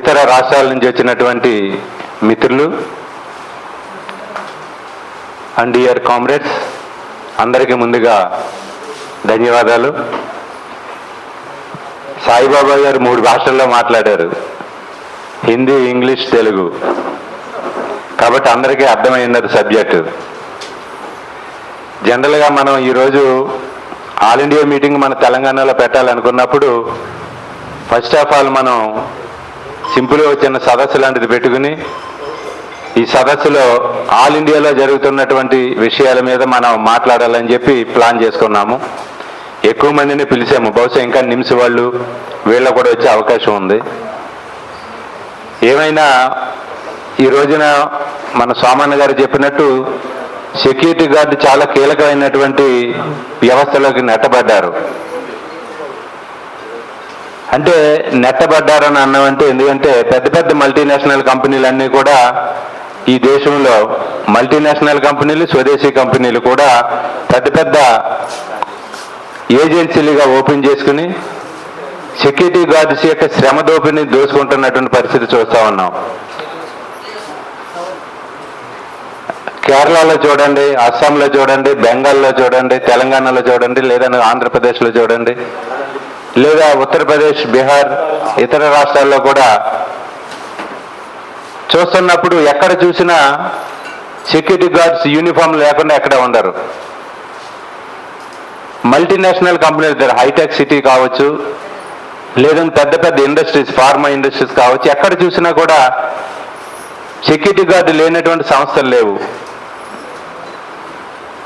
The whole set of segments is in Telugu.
ఇతర రాష్ట్రాల నుంచి వచ్చినటువంటి మిత్రులు అండ్ ఇయర్ కామ్రేడ్స్ అందరికీ ముందుగా ధన్యవాదాలు. సాయిబాబా గారు మూడు భాషల్లో మాట్లాడారు. హిందీ ఇంగ్లీష్ తెలుగు. కాబట్టి అందరికీ అర్థమైంది సబ్జెక్టు. జనరల్గా మనం ఈరోజు ఆల్ ఇండియా మీటింగ్ మన తెలంగాణలో పెట్టాలనుకున్నప్పుడు ఫస్ట్ ఆఫ్ ఆల్ మనం సింపుల్గా చిన్న సదస్సు లాంటిది పెట్టుకుని ఈ సదస్సులో ఆల్ ఇండియాలో జరుగుతున్నటువంటి విషయాల మీద మనం మాట్లాడాలని చెప్పి ప్లాన్ చేసుకున్నాము. ఎక్కువ మందిని పిలిచాము. బహుశా ఇంకా నిమ్స్ వాళ్ళు వీళ్ళ కూడా వచ్చే అవకాశం ఉంది. ఏమైనా ఈ రోజున మన సోమన్న గారు చెప్పినట్టు సెక్యూరిటీ గార్డు చాలా కీలకమైనటువంటి వ్యవస్థలోకి నెట్టబడ్డారు. అంటే నెట్టబడ్డారని అన్నామంటే ఎందుకంటే పెద్ద పెద్ద మల్టీనేషనల్ కంపెనీలన్నీ కూడా ఈ దేశంలో మల్టీనేషనల్ కంపెనీలు స్వదేశీ కంపెనీలు కూడా పెద్ద పెద్ద ఏజెన్సీలుగా ఓపెన్ చేసుకుని సెక్యూరిటీ గార్డ్స్ యొక్క శ్రమ దోపిని దోసుకుంటున్నటువంటి పరిస్థితి చూస్తూ ఉన్నాం. కేరళలో చూడండి అస్సాంలో చూడండి బెంగాల్లో చూడండి తెలంగాణలో చూడండి లేదా ఆంధ్రప్రదేశ్లో చూడండి లేదా ఉత్తరప్రదేశ్ బీహార్ ఇతర రాష్ట్రాల్లో కూడా చూస్తున్నప్పుడు ఎక్కడ చూసినా సెక్యూరిటీ గార్డ్స్ యూనిఫామ్ లేకుండా ఎక్కడ ఉండరు. మల్టీనేషనల్ కంపెనీలు దగ్గర హైటెక్ సిటీ కావచ్చు లేదంటే పెద్ద పెద్ద ఇండస్ట్రీస్ ఫార్మా ఇండస్ట్రీస్ కావచ్చు ఎక్కడ చూసినా కూడా సెక్యూరిటీ గార్డు లేనటువంటి సంస్థలు లేవు.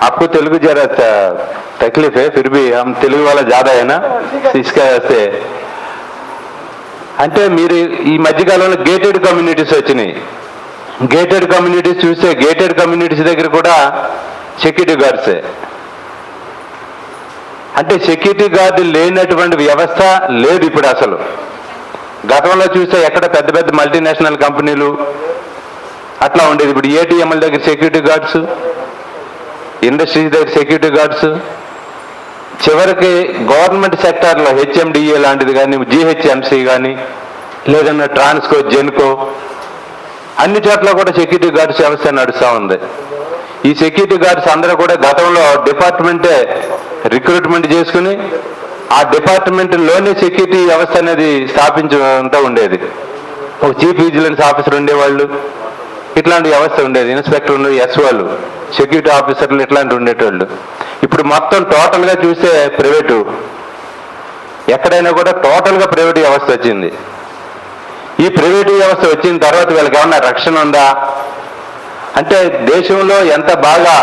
आपको तेलुगु जरा त- तकलीफ है फिर भी हम తెలుగు వాళ్ళ జాదా అయినా తీసుకొస్తే అంటే మీరు ఈ మధ్యకాలంలో గేటెడ్ కమ్యూనిటీస్ వచ్చినాయి గేటెడ్ కమ్యూనిటీస్ చూస్తే గేటెడ్ కమ్యూనిటీస్ దగ్గర కూడా సెక్యూరిటీ గార్డ్సే అంటే సెక్యూరిటీ గార్డు లేనటువంటి వ్యవస్థ లేదు ఇప్పుడు అసలు గతంలో చూస్తే ఎక్కడ పెద్ద పెద్ద మల్టీనేషనల్ కంపెనీలు అట్లా ఉండేది ఇప్పుడు ఏటీఎంల దగ్గర సెక్యూరిటీ గార్డ్స్ ఇండస్ట్రీస్ దగ్గర సెక్యూరిటీ గార్డ్స్ చివరికి గవర్నమెంట్ సెక్టార్లో హెచ్ఎండిఏ లాంటిది కానీ జిహెచ్ఎంసి కానీ లేదన్నా ట్రాన్స్కో జెన్కో అన్ని చోట్ల కూడా సెక్యూరిటీ గార్డ్స్ వ్యవస్థ నడుస్తూ ఉంది. ఈ సెక్యూరిటీ గార్డ్స్ అందరూ కూడా గతంలో డిపార్ట్మెంటే రిక్రూట్మెంట్ చేసుకుని ఆ డిపార్ట్మెంట్లోనే సెక్యూరిటీ వ్యవస్థ అనేది స్థాపించుకుంటూ ఉండేది. ఒక చీఫ్ విజిలెన్స్ ఆఫీసర్ ఉండేవాళ్ళు. ఇట్లాంటి వ్యవస్థ ఉండేది. ఇన్స్పెక్టర్ ఉండేది ఎస్ వాళ్ళు సెక్యూరిటీ ఆఫీసర్లు ఇట్లాంటి ఉండేటోళ్ళు. ఇప్పుడు మొత్తం టోటల్గా చూస్తే ప్రైవేటు ఎక్కడైనా కూడా టోటల్గా ప్రైవేట్ వ్యవస్థ వచ్చింది. ఈ ప్రైవేట్ వ్యవస్థ వచ్చిన తర్వాత వీళ్ళకి ఏమన్నా రక్షణ ఉందా? అంటే దేశంలో ఎంత బాగా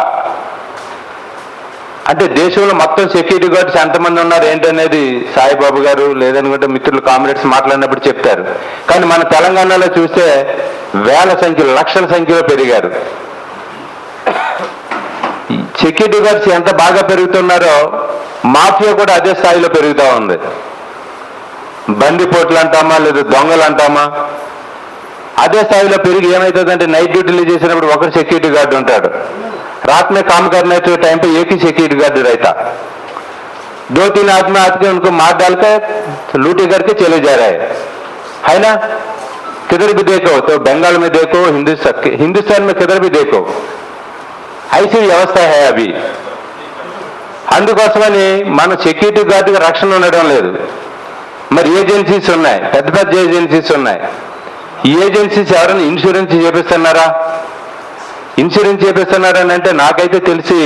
అంటే దేశంలో మొత్తం సెక్యూరిటీ గార్డ్స్ ఎంతమంది ఉన్నారు ఏంటనేది సాయిబాబు గారు లేదనుకుంటే మిత్రులు కామ్రేడ్స్ మాట్లాడినప్పుడు చెప్తారు. కానీ మన తెలంగాణలో చూస్తే వేల సంఖ్యలో లక్షల సంఖ్యలో పెరిగారు. సెక్యూరిటీ గార్డ్స్ ఎంత బాగా పెరుగుతున్నారో మాఫియా కూడా అదే స్థాయిలో పెరుగుతూ ఉంది బందిపోట్లు అంటామా లేదా దొంగలు అంటామా అదే స్థాయిలో పెరిగి ఏమవుతుందంటే నైట్ డ్యూటీలు చేసినప్పుడు ఒకరు సెక్యూరిటీ గార్డు ఉంటాడు रात में काम करने के टाइम पे एक ही सिक्योरिटी गार्ड रहता दो तीन आदमी आके उनको मार डालकर लूटे करके चले जा रहे हैं है ना किधर भी देखो तो बंगाल में देखो हिंदुस्तान हिंदुस्तान में किधर भी देखो ऐसी వ్యవస్థ है అవి అందుకోసమని మన సెక్యూరిటీ గార్డుకి రక్షణ ఉండడం లేదు మరి ఏజెన్సీస్ ఉన్నాయి పెద్ద పెద్ద ఏజెన్సీస్ ఉన్నాయి ఈ ఏజెన్సీస్ ఎవరైనా ఇన్సూరెన్స్ చేపిస్తున్నారా ఇన్సూరెన్స్ చేపిస్తున్నారని అంటే నాకైతే తెలిసి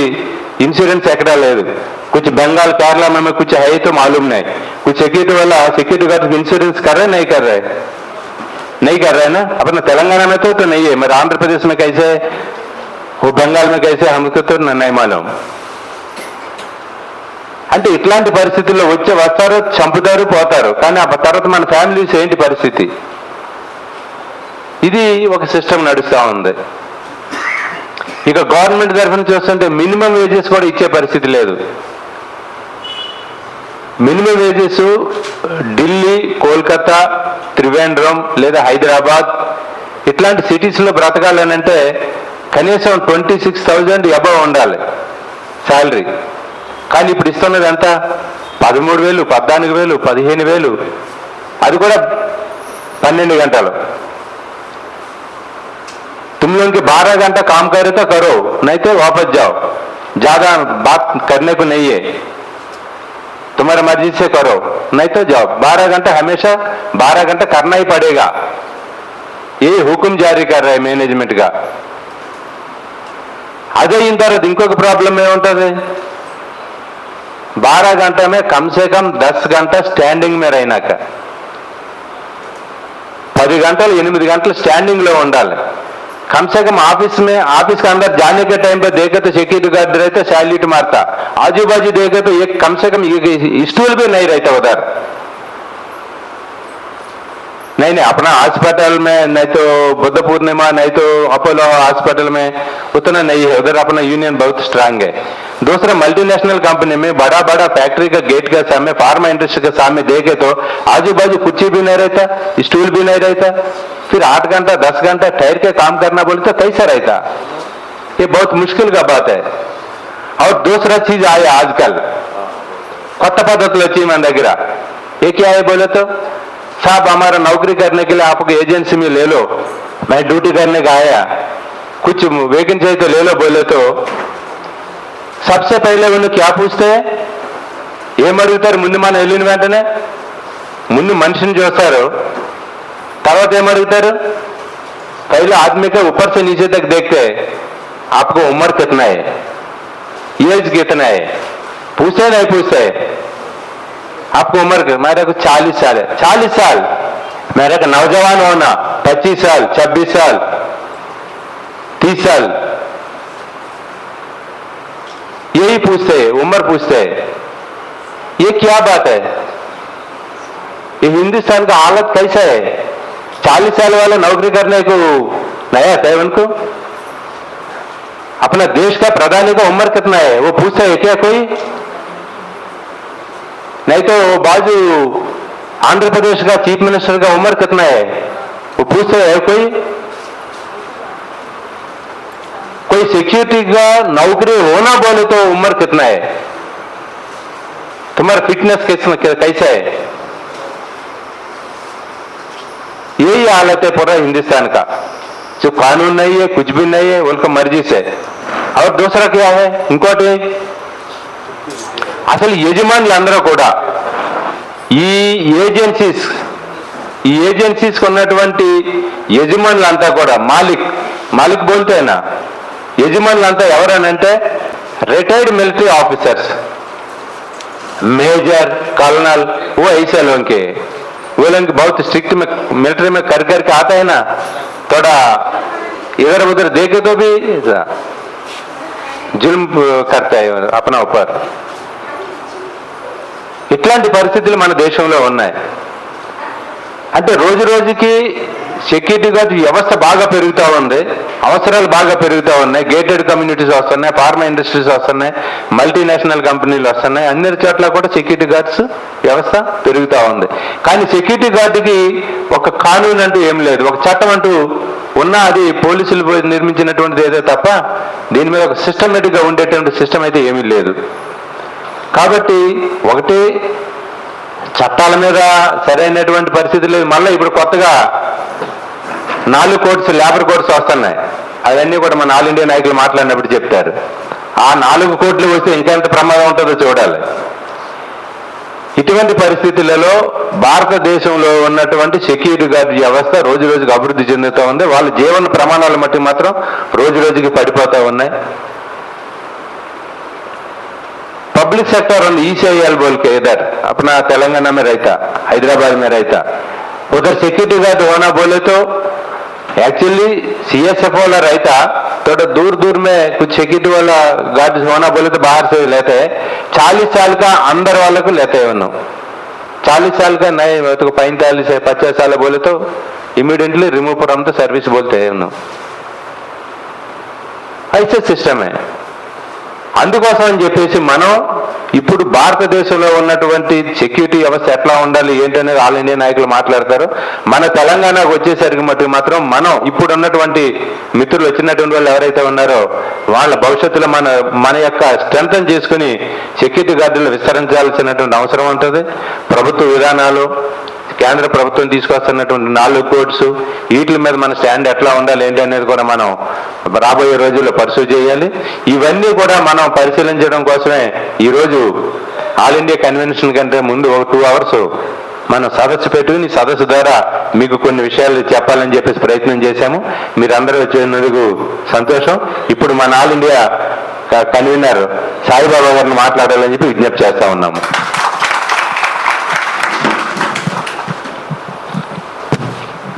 ఇన్సూరెన్స్ ఎక్కడా లేదు कुछ बंगाल केरला में कुछ है तो मालूम नहीं कुछ सिक्योरिटी वाला सिक्योरिटी गार्ड इंश्योरेंस कर रहे नहीं कर रहे नहीं कर रहे ना अपना तेलंगाना में तो तो नहीं है मगर आंध्र प्रदेश में कैसे है? वो बंगाल में कैसे हमको तो नहीं मालूम అంటే ఇట్లాంటి పరిస్థితుల్లో వచ్చే వస్తారు చంపుతారు పోతారు కానీ ఆ తర్వాత మన ఫ్యామిలీస్ ఏంటి పరిస్థితి ఇది ఒక సిస్టమ్ నడుస్తూ ఉంది ఇక గవర్నమెంట్ తరఫున చూస్తుంటే మినిమం వేజెస్ కూడా ఇచ్చే పరిస్థితి లేదు మినిమం వేజెస్ ఢిల్లీ కోల్కతా త్రివేంద్రం లేదా హైదరాబాద్ ఇట్లాంటి సిటీస్లో బ్రతకాలనంటే కనీసం ట్వంటీ సిక్స్ థౌజండ్ అబవ్ ఉండాలి శాలరీ కానీ ఇప్పుడు ఇస్తున్నది ఎంత పదమూడు వేలు పద్నాలుగు వేలు పదిహేను వేలు అది కూడా पन्नेंड घंटल तुम लोगों के बारह घंटा काम करे तो करो नहीं तो वापस जाओ ज्यादा बात करने को नहीं है तुम्हारे मर्जी से करो नहीं तो जाओ बारह घंटा हमेशा बारह घंटा करना ही पड़ेगा ये हुक्म जारी कर रहा है मैनेजमेंट का అదయిన తర్వాత ఇంకొక ప్రాబ్లం ఏముంటుంది బారా గంటమే కమ్సే కమ్ దస్ గంట స్టాండింగ్ మీద అయినాక పది గంటలు ఎనిమిది గంటలు స్టాండింగ్లో ఉండాలి कम से कम ऑफिस में ऑफिस के अंदर जाने के टाइम पे देखे तो सिक्योरिटी गार्ड रहते सैल्यूट मारता आजू बाजू देखे तो एक कम से कम स्टूल भी नहीं रहता उधर नहीं नहीं अपना हॉस्पिटल में नहीं तो बुद्ध पूर्णिमा नहीं तो अपोलो हॉस्पिटल में उतना नहीं है उधर अपना यूनियन बहुत स्ट्रांग है दूसरा मल्टीनेशनल कंपनी में बड़ा बड़ा फैक्ट्री का गेट के सामने फार्मा इंडस्ट्री के सामने देखे तो आजू बाजू कुर्सी भी नहीं रहता स्टूल भी नहीं रहता फिर आठ घंटा दस घंटा ठहर के काम करना बोले तो कैसा रहता ये बहुत मुश्किल का बात है और दूसरा चीज आया आजकल కొత్త పద్ధతులు వచ్చి మన దగ్గర ఏ क्या है बोले तो साहब हमारा नौकरी करने के लिए आपको एजेंसी में ले लो मैं ड्यूटी करने का आया कुछ वैकेंसी है तो ले लो बोले तो सबसे पहले उन्हें क्या पूछते हैं ఏం అడుగుతారు ముందు మనం వెళ్ళిన వెంటనే ముందు మనిషిని చూస్తారు తర్వాత ఏం అడుగుతారు पहले आदमी के ऊपर से नीचे तक देखते हैं आपको उम्र कितना है एज कितना है पूछते नहीं पूछते आपको उम्र मेरे को चालीस साल है। चालीस साल। मेरे को नौजवान होना, पच्चीस साल, छब्बीस साल, तीस साल। यही पूछते हैं, उम्र पूछते हैं। ये क्या बात है? ये हिंदुस्तान का हालत कैसा है? चालीस साल वाले नौकरी करने को नया है उनको? अपना देश का प्रधानी का उम्र कितना है? वो पूछते है क्या कोई? नहीं तो बाजू आंध्र प्रदेश का चीफ मिनिस्टर का उम्र कितना है? वो पूछ रहे है कोई? कोई सिक्योरिटी का नौकरी होना बोले तो उम्र कितना है? तुम्हारा फिटनेस कैसा है? यही हालत है पूरा हिंदुस्तान का। जो कानून नहीं है, कुछ भी नहीं है, उनका मर्ज़ी से। और दूसरा क्या है? इंकोटे అసలు యజమానులందరూ కూడా ఈ ఏజెన్సీస్ ఈ ఏజెన్సీస్ ఉన్నటువంటి యజమానులంతా కూడా మాలిక్ మాలిక్ బోల్తేనా యజమానులంతా ఎవరనంటే retired military officers major colonel वो ऐसे लोगों के वो लोग बहुत स्ट्रिक्ट में मिलिट्री में कर करके आता है ना थोड़ा इधर उधर देखे तो भी ऐसा जुल्म करता है अपना ऊपर ఇట్లాంటి పరిస్థితులు మన దేశంలో ఉన్నాయి. అంటే రోజు రోజుకి సెక్యూరిటీ గార్డ్ వ్యవస్థ బాగా పెరుగుతూ ఉంది. అవసరాలు బాగా పెరుగుతూ ఉన్నాయి. గేటెడ్ కమ్యూనిటీస్ వస్తున్నాయి ఫార్మా ఇండస్ట్రీస్ వస్తున్నాయి మల్టీనేషనల్ కంపెనీలు వస్తున్నాయి. అన్ని చోట్ల కూడా సెక్యూరిటీ గార్డ్స్ వ్యవస్థ పెరుగుతూ ఉంది. కానీ సెక్యూరిటీ గార్డుకి ఒక కానూన్ అంటూ ఏం లేదు. ఒక చట్టం అంటూ ఉన్నా అది పోలీసులు నిర్మించినటువంటిది ఏదో తప్ప దీని మీద ఒక సిస్టమేటిక్గా ఉండేటువంటి సిస్టమ్ అయితే ఏమీ లేదు. కాబట్టి ఒకటి చట్టాల మీద సరైనటువంటి పరిస్థితి లేదు. మళ్ళీ ఇప్పుడు కొత్తగా నాలుగు కోర్ట్స్ లేబర్ కోర్ట్స్ వస్తున్నాయి. అవన్నీ కూడా మన ఆల్ ఇండియా నాయకులు మాట్లాడినప్పుడు చెప్తారు ఆ నాలుగు కోట్లు వస్తే ఇంకెంత ప్రమాదం ఉంటుందో చూడాలి. ఇటువంటి పరిస్థితులలో భారతదేశంలో ఉన్నటువంటి సెక్యూరిటీ గార్డ్ వ్యవస్థ రోజు రోజుకి అభివృద్ధి చెందుతూ ఉంది. వాళ్ళ జీవన ప్రమాణాలు మట్టి మాత్రం రోజు రోజుకి పడిపోతూ ఉన్నాయి. पब्लिक सेक्टर और ईसीआईएल बोल के इधर अपना तेलंगाना में रहता हैदराबाद में रहता उधर सिक्योरिटी गार्ड होना बोले तो एक्चुअली सीएसएफ वाला रहता थोड़ा दूर दूर में कुछ सिक्योरिटी वाला गार्ड होना बोले तो बाहर से लेते हैं चालीस साल का अंदर वाले को लेते हैं उन्होंने चालीस साल का नहीं तो पैंतालीस है पचास साल बोले तो immediately remove from the service बोलते हैं उन्होंने ऐसे सिस्टम है అందుకోసం అని చెప్పేసి మనం ఇప్పుడు భారతదేశంలో ఉన్నటువంటి సెక్యూరిటీ వ్యవస్థ ఎట్లా ఉండాలి ఏంటనేది ఆల్ ఇండియా నాయకులు మాట్లాడతారు. మన తెలంగాణకు వచ్చేసరికి మటుకు మాత్రం మనం ఇప్పుడు ఉన్నటువంటి మిత్రులు వచ్చినటువంటి వాళ్ళు ఎవరైతే ఉన్నారో వాళ్ళ భవిష్యత్తులో మన మన యొక్క స్ట్రెంగ్ చేసుకుని సెక్యూరిటీ గార్డులు విస్తరించాల్సినటువంటి అవసరం ఉంటుంది. ప్రభుత్వ విధానాలు కేంద్ర ప్రభుత్వం తీసుకొస్తున్నటువంటి నాలుగు కోడ్స్ వీటి మీద మన స్టాండ్ ఎట్లా ఉండాలి ఏంటి అనేది కూడా మనం రాబోయే రోజుల్లో పర్సూ చేయాలి. ఇవన్నీ కూడా మనం పరిశీలించడం కోసమే ఈరోజు ఆల్ ఇండియా కన్వెన్షన్ కంటే ముందు ఒక టూ అవర్స్ మనం సదస్సు పెట్టుకుని సదస్సు ద్వారా మీకు కొన్ని విషయాలు చెప్పాలని చెప్పేసి ప్రయత్నం చేశాము. మీరందరూ వచ్చినందుకు సంతోషం. ఇప్పుడు మన ఆల్ ఇండియా కన్వీనర్ సాయిబాబా గారిని మాట్లాడాలని చెప్పి విజ్ఞప్తి చేస్తా ఉన్నాము.